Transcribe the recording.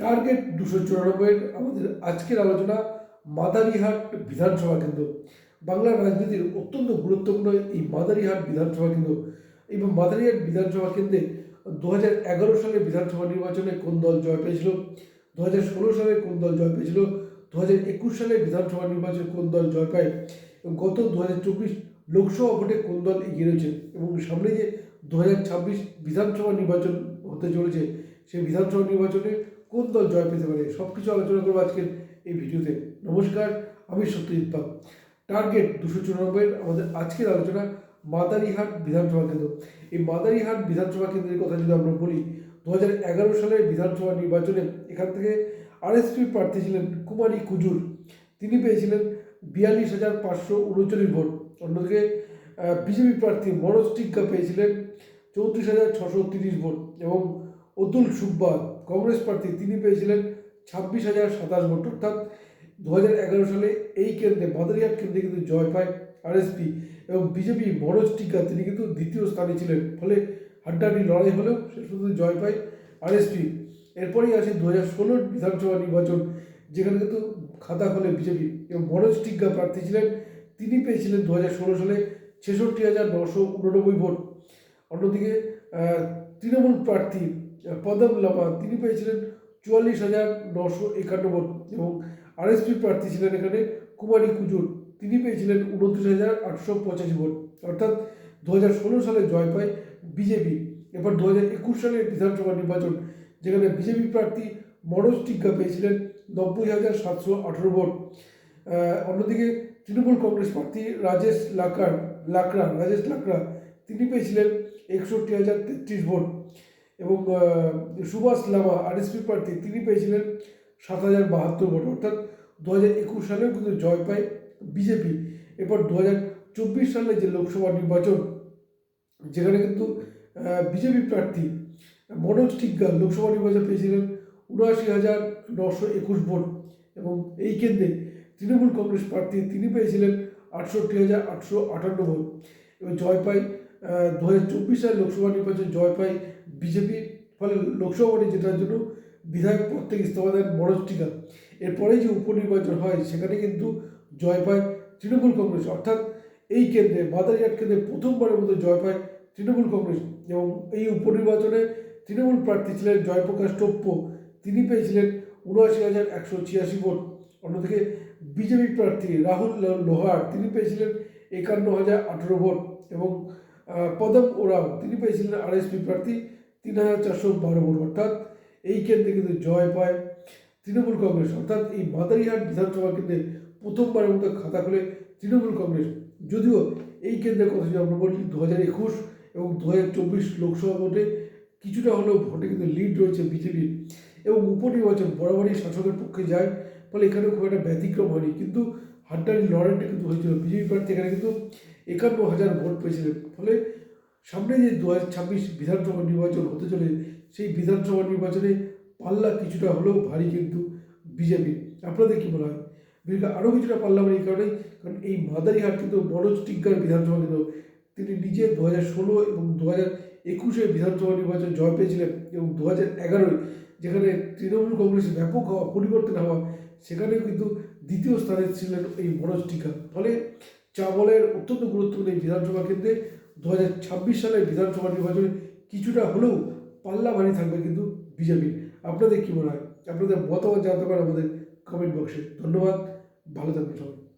Target দুশো চুরানব্বইয়ের আমাদের আজকের আলোচনা মাদারিহাট বিধানসভা কেন্দ্র। বাংলার রাজনীতির অত্যন্ত গুরুত্বপূর্ণ এই মাদারিহাট বিধানসভা কেন্দ্র। এবং মাদারিহাট বিধানসভা কেন্দ্রে দু হাজার এগারো সালে বিধানসভা নির্বাচনে কোন দল জয় পেয়েছিল? দু হাজার ষোলো সালে কোন দল জয় পেয়েছিল? দু হাজার একুশ সালে বিধানসভা নির্বাচনে কোন দল জয় পায়? এবং গত দু হাজার চব্বিশ লোকসভা ভোটে কোন দল এগিয়ে রয়েছে? এবং সামনে যে দু হাজার ছাব্বিশ বিধানসভা নির্বাচন হতে চলেছে, সেই বিধানসভা নির্বাচনে কোন দল জয় পেতে পারে সব কিছু আলোচনা করব আজকের এই ভিডিওতে। নমস্কার, আমি সত্যজিৎ পাল। টার্গেট দুশো চুরানব্বইয়ের আমাদের আজকের আলোচনা মাদারিহাট বিধানসভা কেন্দ্র। এই মাদারিহাট বিধানসভা কেন্দ্রের কথা যদি আমরা বলি, দু হাজার এগারো সালের বিধানসভা নির্বাচনে এখান থেকে আরএসপি প্রার্থী ছিলেন কুমারী কুজুর তিনি পেয়েছিলেন বিয়াল্লিশ হাজার পাঁচশো উনচল্লিশ ভোট। অন্যদিকে বিজেপি প্রার্থী মনোজ টিক্কা পেয়েছিলেন চৌত্রিশ হাজার ছশো তিরিশ ভোট এবং অতুল সুব্বা কংগ্রেস প্রার্থী তিনি পেয়েছিলেন ছাব্বিশ হাজার সাতাশ ভোট। অর্থাৎ দু হাজার এগারো সালে এই কেন্দ্রে মাদারিহাট কেন্দ্রে কিন্তু জয় পায় আরএসপি এবং বিজেপি মনোজ টিকা তিনি কিন্তু দ্বিতীয় স্থানে ছিলেন, ফলে হাড্ডাহাড্ডি লড়াই হলেও শেষ পর্যন্ত জয় পায় আরএসপি। এরপরেই আসে দু হাজার ষোলোর বিধানসভা নির্বাচন, যেখানে কিন্তু খাতা খোলে বিজেপি। এবং মনোজ টিকা প্রার্থী ছিলেন, তিনি পেয়েছিলেন দু হাজার ষোলো সালে ছেষট্টি হাজার নশো উননব্বই ভোট। অন্যদিকে তৃণমূল প্রার্থী পদম লামা তিনি পেয়েছিলেন চুয়াল্লিশ হাজার নশো একান্ন ভোট এবং আরএসপি প্রার্থী ছিলেন এখানে কুমারী কুজুর। তিনি পেয়েছিলেন উনত্রিশ হাজার আটশো পঁচাশি ভোট। অর্থাৎ দু হাজার ষোলো সালে জয় পায় বিজেপি। এবার দু হাজার একুশ সালের বিধানসভা নির্বাচন, যেখানে বিজেপি প্রার্থী মনোজ টিক্কা পেয়েছিলেন নব্বই হাজার সাতশো আঠেরো ভোট। অন্যদিকে তৃণমূল কংগ্রেস প্রার্থী রাজেশ লাকার লাকড়া রাজেশ লাকড়া, তিনি পেয়েছিলেন একষট্টি হাজার তেত্রিশ ভোট। এবং সুভাষ লামা আরএসপি প্রার্থী তিনি পেয়েছিলেন সাত হাজার বাহাত্তর ভোট। অর্থাৎ দু হাজার একুশ সালেও কিন্তু জয় পায় বিজেপি। এরপর দু হাজার চব্বিশ সালে যে লোকসভা নির্বাচন, যেখানে কিন্তু বিজেপি প্রার্থী মনোজ টিগ্গা লোকসভা নির্বাচন পেয়েছিলেন উনআশি হাজার নশো একুশ ভোট। এবং এই কেন্দ্রে তৃণমূল কংগ্রেস প্রার্থী তিনি পেয়েছিলেন আটষট্টি হাজার আটশো আটান্ন ভোট। এবং জয় পায় দু হাজার চব্বিশ লোকসভা নির্বাচন জয় পায় বিজেপি, ফলে লোকসভা জেতার জন্য বিধায়ক পদ থেকে ইস্তফা দেন মনোজ টিকা। এরপরে যে উপনির্বাচন হয়, সেখানে কিন্তু জয় পায় তৃণমূল কংগ্রেস। অর্থাৎ এই কেন্দ্রে, মাদারিহাট কেন্দ্রে প্রথমবারের মতো জয় পায় তৃণমূল কংগ্রেস। এবং এই উপনির্বাচনে তৃণমূল প্রার্থী ছিলেন জয়প্রকাশ টোপ্প। তিনি পেয়েছিলেন উনআশি হাজার একশো ছিয়াশি ভোট। অন্যদিকে বিজেপি প্রার্থী রাহুল লোহার, তিনি পেয়েছিলেন একান্ন হাজার আঠেরো ভোট। এবং পদম ওরাও তিনি পেয়েছিলেন আরএসপি প্রার্থী তিন হাজার চারশো বারো ভোট, অর্থাৎ এই কেন্দ্রে কিন্তু জয় পায় তৃণমূল কংগ্রেস। অর্থাৎ এই মাদারিহাট বিধানসভা কেন্দ্রে প্রথমবারের মতো খাতা খুলে তৃণমূল কংগ্রেস। যদিও এই কেন্দ্রের কথা যদি আমরা বলি, দু হাজার একুশ এবং দু হাজার চব্বিশ লোকসভা ভোটে কিছুটা হলেও ভোটে কিন্তু লিড রয়েছে বিজেপির এবং উপনির্বাচন বরাবরই শাসকের পক্ষে যায়, ফলে এখানে খুব একটা ব্যতিক্রম হয়নি। কিন্তু হাড্ডারি লড়াইটা কিন্তু হয়েছিল। বিজেপি প্রার্থী এখানে কিন্তু একান্ন হাজার ভোট পেয়েছিলেন। ফলে সামনে যে দু হাজার ছাব্বিশ বিধানসভা নির্বাচন হতে চলে, সেই বিধানসভা নির্বাচনে পাল্লা কিছুটা হলেও ভারী কিন্তু বিজেপি। আপনাদের কী মনে হয়? বিজেপি আরও কিছুটা ভারী, এই কারণেই কারণ এই মাদারিহাট কিন্তু মনোজ টিগ্গার বিধানসভা কেন্দ্র তিনি নিজে দু হাজার ষোলো এবং দু হাজার একুশে বিধানসভা নির্বাচন জয় পেয়েছিলেন এবং দু হাজার এগারোয় যেখানে তৃণমূল কংগ্রেস ব্যাপক হওয়া, পরিবর্তন হওয়া, সেখানে কিন্তু দ্বিতীয় স্থানে ছিলেন এই মনোজ টিকা ফলে চাবলের অত্যন্ত গুরুত্বপূর্ণ এই বিধানসভা কেন্দ্রে দু হাজার ছাব্বিশ সালের বিধানসভা নির্বাচনে কিছুটা হলেও পাল্লা ভারী থাকবে কিন্তু বিজেপি। আপনাদের কী মনে হয়? আপনাদের মতামত জানতে পারেন আমাদের কমেন্ট বক্সে ধন্যবাদ। ভালো থাকবেন সবাই।